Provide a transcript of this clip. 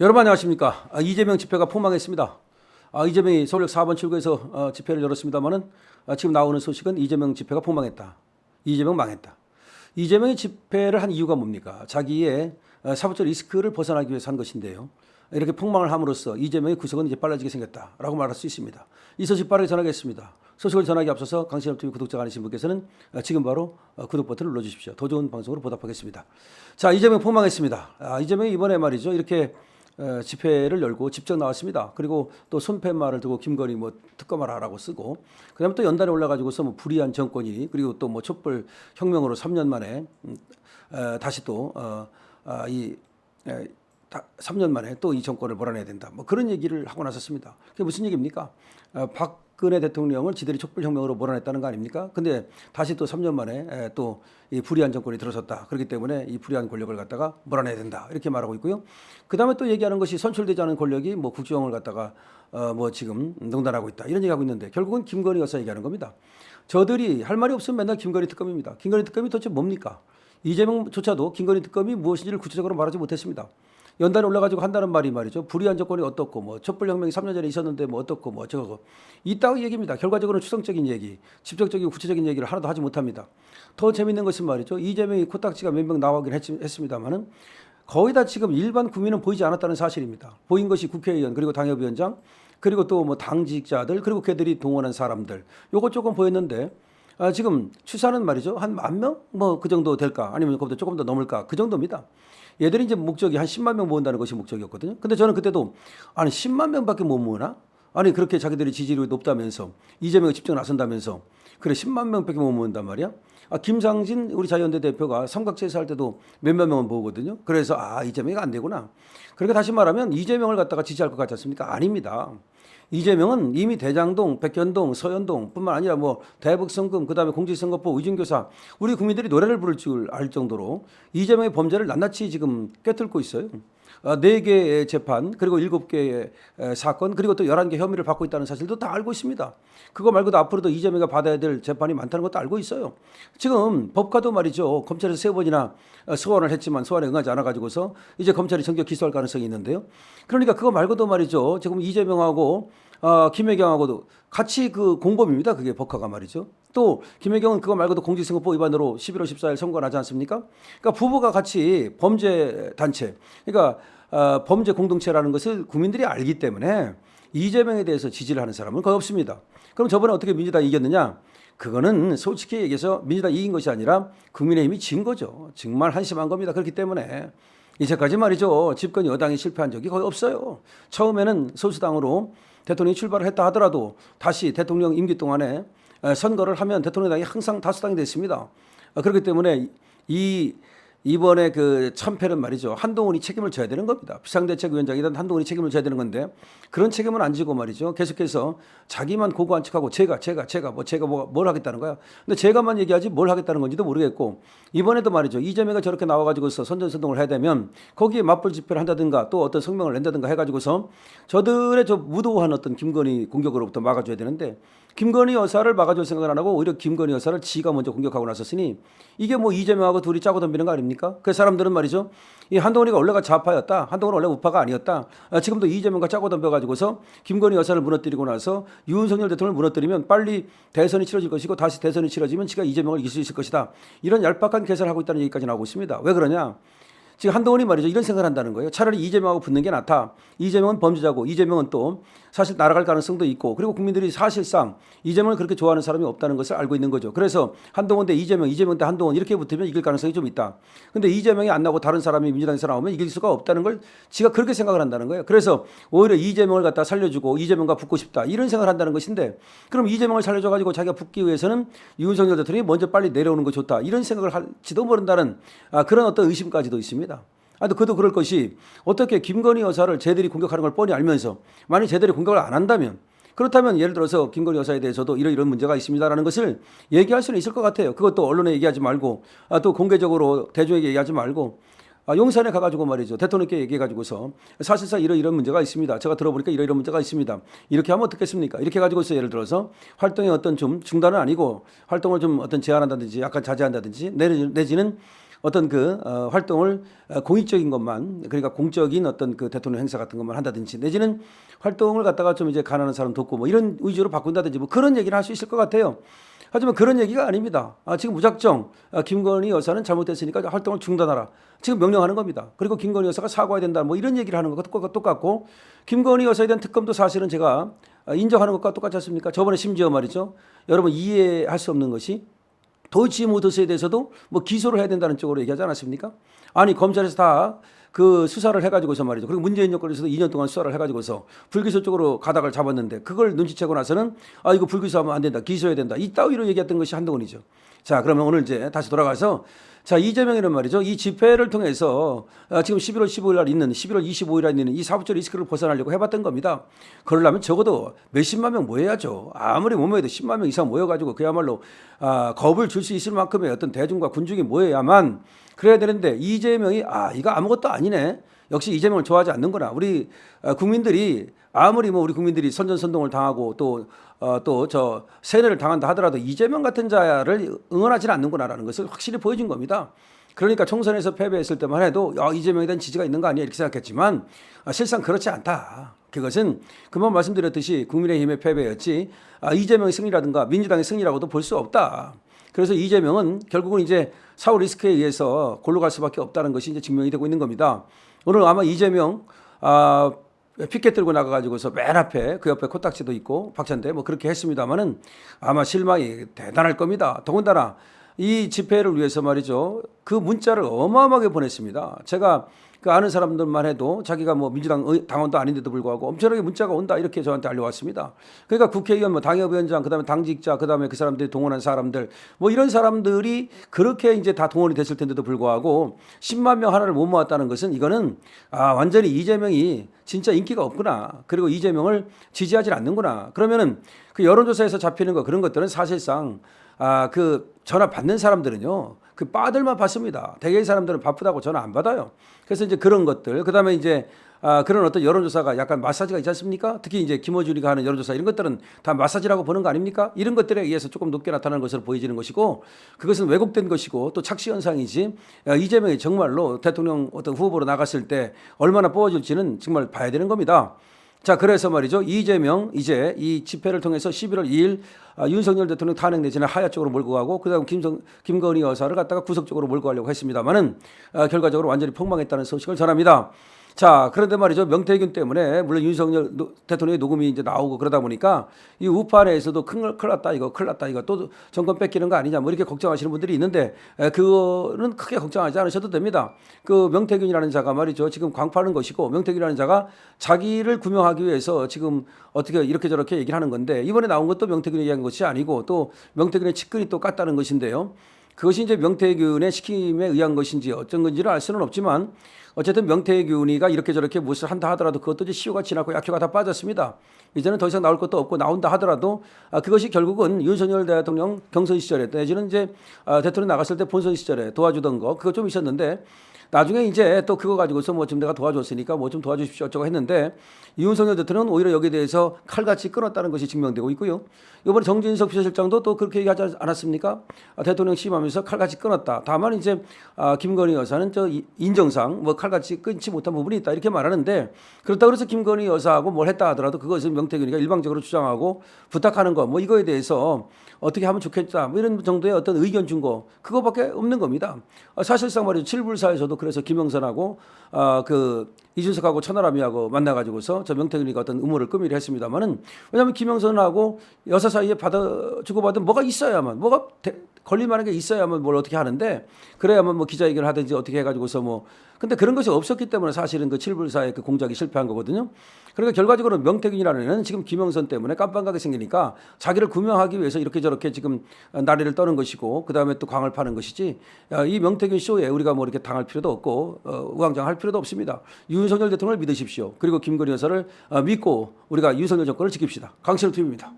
여러분 안녕하십니까? 아, 이재명 집회가 폭망했습니다. 아, 이재명이 서울역 4번 출구에서 어, 집회를 열었습니다만은 아, 지금 나오는 소식은 이재명 집회가 폭망했다. 이재명 망했다. 이재명이 집회를 한 이유가 뭡니까? 자기의 어, 사법적 리스크를 벗어나기 위해서 한 것인데요. 이렇게 폭망을 함으로써 이재명의 구속은 이제 빨라지게 생겼다라고 말할 수 있습니다. 이 소식 빠르게 전하겠습니다. 소식을 전하기 앞서서 강신업 TV 구독자가 아니신 분께서는 어, 지금 바로 어, 구독 버튼을 눌러주십시오. 더 좋은 방송으로 보답하겠습니다. 자 이재명 폭망했습니다. 아, 이재명이 이번에 말이죠 이렇게 어, 집회를 열고 직접 나왔습니다. 그리고 또 손팻말을 두고 김건희 뭐 특검을 하라고 쓰고 그다음에 또 연단에 올라가지고서 뭐 불의한 정권이 그리고 또 뭐 촛불 혁명으로 3년 만에 음, 어, 다시 또이 어, 아, 이, 에, 다 3년 만에 또 이 정권을 몰아내야 된다. 뭐 그런 얘기를 하고 나섰습니다. 그게 무슨 얘기입니까? 어, 박근혜 대통령을 지들이 촛불혁명으로 몰아냈다는 거 아닙니까? 근데 다시 또 3년 만에 또 이 불의한 정권이 들어섰다. 그렇기 때문에 이 불의한 권력을 갖다가 몰아내야 된다. 이렇게 말하고 있고요. 그 다음에 또 얘기하는 것이 선출되지 않은 권력이 뭐 국정을 갖다가 어 뭐 지금 농단하고 있다. 이런 얘기하고 있는데 결국은 김건희 여사 얘기하는 겁니다. 저들이 할 말이 없으면 맨날 김건희 특검입니다. 김건희 특검이 도대체 뭡니까? 이재명조차도 김건희 특검이 무엇인지를 구체적으로 말하지 못했습니다. 연단에 올라가지고 한다는 말이 말이죠. 불의한 정권이 어떻고 뭐 촛불혁명이 3년 전에 있었는데 뭐 어떻고 뭐 저거 이따위 얘기입니다. 결과적으로는 추상적인 얘기, 직접적이고 구체적인 얘기를 하나도 하지 못합니다. 더 재밌는 것은 말이죠. 이재명이 코딱지가 몇 명 나오긴 했, 했습니다만은 거의 다 지금 일반 국민은 보이지 않았다는 사실입니다. 보인 것이 국회의원 그리고 당협위원장 그리고 또 뭐 당직자들 그리고 걔들이 동원한 사람들 요거 조금 보였는데 아, 지금 추산은 말이죠 한 만 명 뭐 그 정도 될까 아니면 그보다 조금 더 넘을까 그 정도입니다. 얘들이 이제 목적이 한 10만 명 모은다는 것이 목적이었거든요. 근데 저는 그때도 아니 10만 명밖에 못 모으나? 아니 그렇게 자기들이 지지율이 높다면서 이재명이 집중 나선다면서 그래 10만 명밖에 못 모은단 말이야? 아, 김상진 우리 자유연대 대표가 삼각제사 할 때도 몇몇 명은 모으거든요. 그래서 아 이재명이 안 되구나. 그러니까 다시 말하면 이재명을 갖다가 지지할 것 같지 않습니까? 아닙니다. 이재명은 이미 대장동, 백현동, 서현동뿐만 아니라 뭐 대북성금, 그다음에 공직선거법, 의중교사 우리 국민들이 노래를 부를 줄 알 정도로 이재명의 범죄를 낱낱이 지금 꿰뚫고 있어요. 아, 네 개의 재판 그리고 일곱 개의 에, 사건 그리고 또 열한 개 혐의를 받고 있다는 사실도 다 알고 있습니다. 그거 말고도 앞으로도 이재명이 받아야 될 재판이 많다는 것도 알고 있어요. 지금 법과도 말이죠. 검찰에서 세 번이나 어, 소환을 했지만 소환에 응하지 않아 가지고서 이제 검찰이 전격 기소할 가능성이 있는데요. 그러니까 그거 말고도 말이죠. 지금 이재명하고 어, 김혜경하고도 같이 그 공범입니다. 그게 법화가 말이죠. 또 김혜경은 그거 말고도 공직선거법 위반으로 11월 14일 선고하지 않습니까? 그러니까 부부가 같이 범죄 단체, 그러니까 어, 범죄 공동체라는 것을 국민들이 알기 때문에 이재명에 대해서 지지를 하는 사람은 거의 없습니다. 그럼 저번에 어떻게 민주당이 이겼느냐? 그거는 솔직히 얘기해서 민주당이 이긴 것이 아니라 국민의힘이 진 거죠. 정말 한심한 겁니다. 그렇기 때문에 이제까지 말이죠. 집권 여당이 실패한 적이 거의 없어요. 처음에는 소수당으로 대통령이 출발을 했다 하더라도 다시 대통령 임기 동안에 에, 선거를 하면 대통령당이 항상 다수당이 됐습니다. 어, 그렇기 때문에 이 이번에 그 참패는 말이죠. 한동훈이 책임을 져야 되는 겁니다. 비상대책위원장이든 한동훈이 책임을 져야 되는 건데 그런 책임은 안 지고 말이죠. 계속해서 자기만 고고한 척하고 제가 제가 제가 뭐 제가 뭐, 뭘 하겠다는 거야. 근데 제가만 얘기하지 뭘 하겠다는 건지도 모르겠고 이번에도 말이죠. 이재명이 저렇게 나와가지고서 선전선동을 해야 되면 거기에 맞불 집회를 한다든가 또 어떤 성명을 낸다든가 해가지고서 저들의 저 무도한 어떤 김건희 공격으로부터 막아줘야 되는데 김건희 여사를 막아줄 생각을 안 하고 오히려 김건희 여사를 지가 먼저 공격하고 나섰으니 이게 뭐 이재명하고 둘이 짜고 덤비는 거 아닙니까? 그 사람들은 말이죠. 이 한동훈이가 원래가 좌파였다. 한동훈은 원래 우파가 아니었다. 아, 지금도 이재명과 짜고 덤벼가지고서 김건희 여사를 무너뜨리고 나서 윤석열 대통령을 무너뜨리면 빨리 대선이 치러질 것이고 다시 대선이 치러지면 지가 이재명을 이길 수 있을 것이다. 이런 얄팍한 계산을 하고 있다는 얘기까지 나오고 있습니다. 왜 그러냐? 지금 한동훈이 말이죠. 이런 생각을 한다는 거예요. 차라리 이재명하고 붙는 게 낫다. 이재명은 범죄자고 이재명은 또 사실 날아갈 가능성도 있고 그리고 국민들이 사실상 이재명을 그렇게 좋아하는 사람이 없다는 것을 알고 있는 거죠. 그래서 한동훈 대 이재명, 이재명 대 한동훈 이렇게 붙으면 이길 가능성이 좀 있다. 근데 이재명이 안 나고 다른 사람이 민주당에서 나오면 이길 수가 없다는 걸 지가 그렇게 생각을 한다는 거예요. 그래서 오히려 이재명을 갖다 살려주고 이재명과 붙고 싶다. 이런 생각을 한다는 것인데 그럼 이재명을 살려줘가지고 자기가 붙기 위해서는 윤석열 대통령이 먼저 빨리 내려오는 거 좋다. 이런 생각을 할지도 모른다는 아, 그런 어떤 의심까지도 있습니다. 아, 또 그도 그럴 것이 어떻게 김건희 여사를 쟤들이 공격하는 걸 뻔히 알면서 만약 쟤들이 공격을 안 한다면 그렇다면 예를 들어서 김건희 여사에 대해서도 이런 이런 문제가 있습니다라는 것을 얘기할 수는 있을 것 같아요. 그것도 언론에 얘기하지 말고 아, 또 공개적으로 대중에게 얘기하지 말고 아, 용산에 가가지고 말이죠. 대통령께 얘기해가지고서 사실상 이런 이런 문제가 있습니다. 제가 들어보니까 이런 이런 문제가 있습니다. 이렇게 하면 어떻겠습니까? 이렇게 가지고서 예를 들어서 활동의 어떤 좀 중단은 아니고 활동을 좀 어떤 제한한다든지 약간 자제한다든지 내지는 어떤 그 어, 활동을 어, 공익적인 것만 그러니까 공적인 어떤 그 대통령 행사 같은 것만 한다든지 내지는 활동을 갖다가 좀 이제 가난한 사람 돕고 뭐 이런 위주로 바꾼다든지 뭐 그런 얘기를 할 수 있을 것 같아요. 하지만 그런 얘기가 아닙니다. 아, 지금 무작정 아, 김건희 여사는 잘못됐으니까 활동을 중단하라. 지금 명령하는 겁니다. 그리고 김건희 여사가 사과해야 된다. 뭐 이런 얘기를 하는 것과 똑같고 김건희 여사에 대한 특검도 사실은 제가 아, 인정하는 것과 똑같지 않습니까? 저번에 심지어 말이죠. 여러분 이해할 수 없는 것이 도이치 모터스에 대해서도 뭐 기소를 해야 된다는 쪽으로 얘기하지 않았습니까? 아니 검찰에서 다 그 수사를 해가지고서 말이죠. 그리고 문재인 정권에서도 2년 동안 수사를 해가지고서 불기소 쪽으로 가닥을 잡았는데 그걸 눈치채고 나서는 아 이거 불기소하면 안 된다, 기소해야 된다. 이 따위로 얘기했던 것이 한동훈이죠. 자 그러면 오늘 이제 다시 돌아가서 자 이재명이는 말이죠. 이 집회를 통해서 아, 지금 11월 15일 날 있는 11월 25일 날 있는 이 사부절 리스크를 벗어나려고 해봤던 겁니다. 그러려면 적어도 몇십만 명 모여야죠. 아무리 못 모여도 10만 명 이상 모여가지고 그야말로 아, 겁을 줄 수 있을 만큼의 어떤 대중과 군중이 모여야만 그래야 되는데 이재명이 아 이거 아무것도 아니네. 역시 이재명을 좋아하지 않는구나. 우리 어, 국민들이 아무리 뭐 우리 국민들이 선전선동을 당하고 또 어, 또 저 세뇌를 당한다 하더라도 이재명 같은 자를 응원하지는 않는구나라는 것을 확실히 보여준 겁니다. 그러니까 총선에서 패배했을 때만 해도 야, 이재명에 대한 지지가 있는 거 아니야 이렇게 생각했지만 아, 실상 그렇지 않다. 그것은 금방 말씀드렸듯이 국민의힘의 패배였지 아, 이재명의 승리라든가 민주당의 승리라고도 볼 수 없다. 그래서 이재명은 결국은 이제 사후 리스크에 의해서 골로 갈 수밖에 없다는 것이 이제 증명이 되고 있는 겁니다. 오늘 아마 이재명 아 피켓 들고 나가가지고서 맨 앞에 그 옆에 코딱지도 있고 박찬대 뭐 그렇게 했습니다마는 아마 실망이 대단할 겁니다. 더군다나 이 집회를 위해서 말이죠. 그 문자를 어마어마하게 보냈습니다. 제가 그 아는 사람들만 해도 자기가 뭐 민주당 의- 당원도 아닌데도 불구하고 엄청나게 문자가 온다 이렇게 저한테 알려왔습니다. 그러니까 국회의원, 뭐 당협위원장, 그다음에 당직자, 그다음에 그 사람들이 동원한 사람들 뭐 이런 사람들이 그렇게 이제 다 동원이 됐을 텐데도 불구하고 10만 명 하나를 못 모았다는 것은 이거는 아 완전히 이재명이 진짜 인기가 없구나. 그리고 이재명을 지지하지 않는구나. 그러면은 그 여론조사에서 잡히는 거 그런 것들은 사실상 아그 전화 받는 사람들은요 그 빠들만 받습니다. 대개의 사람들은 바쁘다고 전화 안 받아요. 그래서 이제 그런 것들 그 다음에 이제 아 그런 어떤 여론조사가 약간 마사지가 있지 않습니까? 특히 이제 김어준이가 하는 여론조사 이런 것들은 다 마사지라고 보는 거 아닙니까? 이런 것들에 의해서 조금 높게 나타나는 것으로 보여지는 것이고 그것은 왜곡된 것이고 또 착시 현상이지 아, 이재명이 정말로 대통령 어떤 후보로 나갔을 때 얼마나 뽑아줄지는 정말 봐야 되는 겁니다. 자, 그래서 말이죠. 이재명 이제 이 집회를 통해서 11월 2일 아, 윤석열 대통령 탄핵 내지는 하야 쪽으로 몰고 가고 그다음 김성 김건희 여사를 갖다가 구속 쪽으로 몰고 가려고 했습니다만은 아, 결과적으로 완전히 폭망했다는 소식을 전합니다. 자, 그런데 말이죠. 명태균 때문에 물론 윤석열 노- 대통령의 녹음이 이제 나오고 그러다 보니까 이 우파 내에서도 큰, 큰일 났다 이거 큰일 났다 이거 또 정권 뺏기는 거 아니냐 뭐 이렇게 걱정하시는 분들이 있는데 에, 그거는 크게 걱정하지 않으셔도 됩니다. 그 명태균이라는 자가 말이죠. 지금 광파하는 것이고 명태균이라는 자가 자기를 구명하기 위해서 지금 어떻게 이렇게 저렇게 얘기를 하는 건데 이번에 나온 것도 명태균이 얘기한 것이 아니고 또 명태균의 측근이 또 깠다는 것인데요. 그것이 이제 명태균의 시킴에 의한 것인지 어쩐 건지를 알 수는 없지만 어쨌든 명태균이가 이렇게 저렇게 무엇을 한다 하더라도 그것도 이제 시효가 지났고 약효가 다 빠졌습니다. 이제는 더 이상 나올 것도 없고 나온다 하더라도 아, 그것이 결국은 윤석열 대통령 경선 시절에 내지는 이제 아, 대통령 나갔을 때 본선 시절에 도와주던 거 그거 좀 있었는데 나중에 이제 또 그거 가지고서 뭐 지금 내가 도와줬으니까 뭐 좀 도와주십시오 어쩌고 했는데 윤석열 대통령은 오히려 여기에 대해서 칼같이 끊었다는 것이 증명되고 있고요. 이번에 정진석 비서실장도 또 그렇게 얘기하지 않았습니까? 아, 대통령 취임하면 서 칼같이 끊었다. 다만 이제 아, 김건희 여사는 저 이- 인정상 뭐 칼같이 끊지 못한 부분이 있다 이렇게 말하는데 그렇다고 해서 김건희 여사하고 뭘 했다 하더라도 그것은 명태균이가 일방적으로 주장하고 부탁하는 거 뭐 이거에 대해서 어떻게 하면 좋겠다 뭐 이런 정도의 어떤 의견 준거 그거밖에 없는 겁니다. 아, 사실상 말이죠 칠불사에서도 그래서 김영선하고 아, 그 이준석하고 천하람이하고 만나가지고서 저 명태균이가 어떤 음모를 꾸미려 했습니다만은 왜냐하면 김영선하고 여사 사이에 받아 주고받은 뭐가 있어야만 뭐가 대- 걸릴 만한 게 있어야만 뭘 어떻게 하는데 그래야만 뭐 기자회견을 하든지 어떻게 해가지고서 뭐 근데 그런 것이 없었기 때문에 사실은 그 칠불사의 그 공작이 실패한 거거든요. 그러니까 결과적으로 명태균이라는 애는 지금 김영선 때문에 깜빡하게 생기니까 자기를 구명하기 위해서 이렇게 저렇게 지금 나래를 떠는 것이고 그 다음에 또 광을 파는 것이지 야, 이 명태균 쇼에 우리가 뭐 이렇게 당할 필요도 없고 어, 우왕좌왕할 필요도 없습니다. 윤석열 대통령을 믿으십시오. 그리고 김건희 여사를 어, 믿고 우리가 윤석열 정권을 지킵시다. 강철 팀입니다.